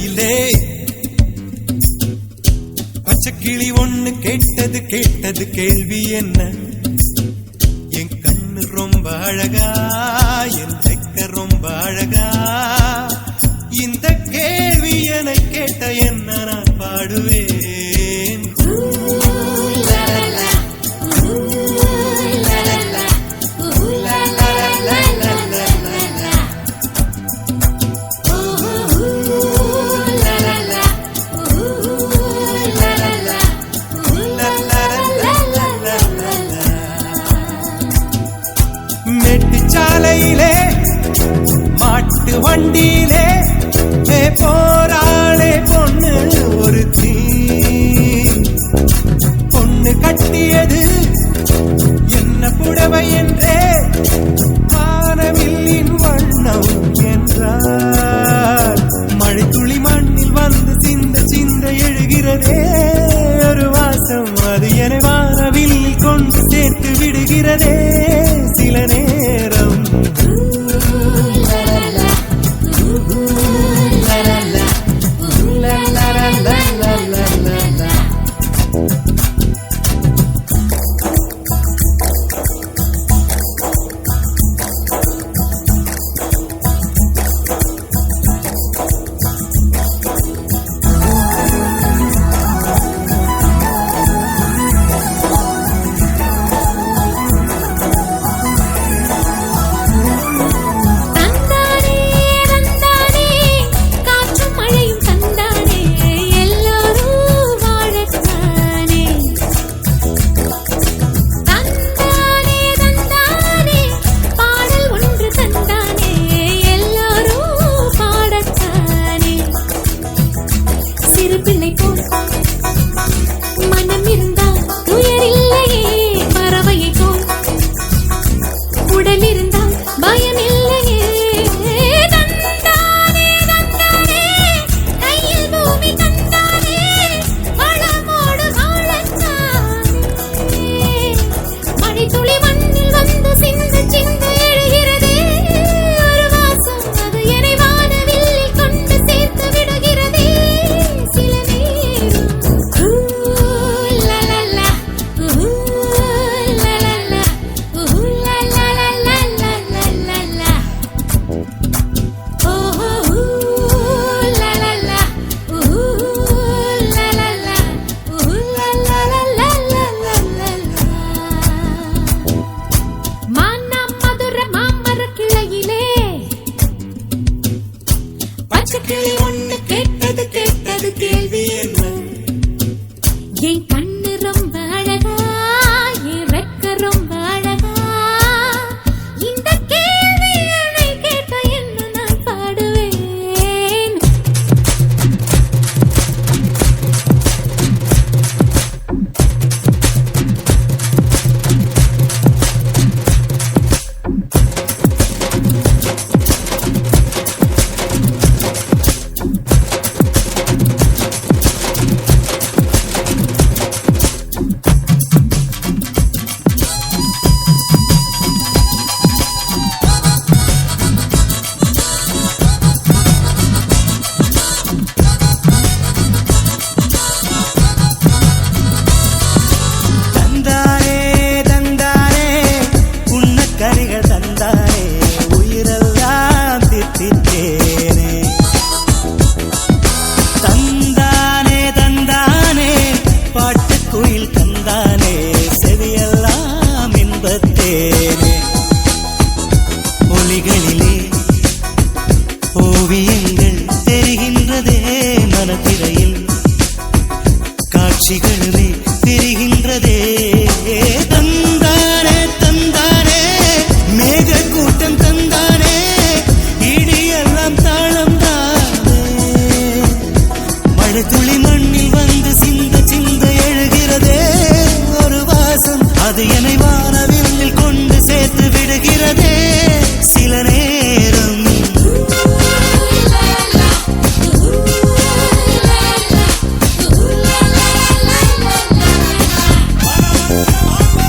வெயிலே பச்சைக்கிளி ஒண்ணு கேட்டது கேட்டது கேள்வி என்ன? என் கண்ணு ரொம்ப அழகா என் வெக்க ரொம்ப அழகா. இந்த கேள்வி என கேட்ட என்ன நான் பாடுவேன்? மாட்டு வண்டியிலே ஏ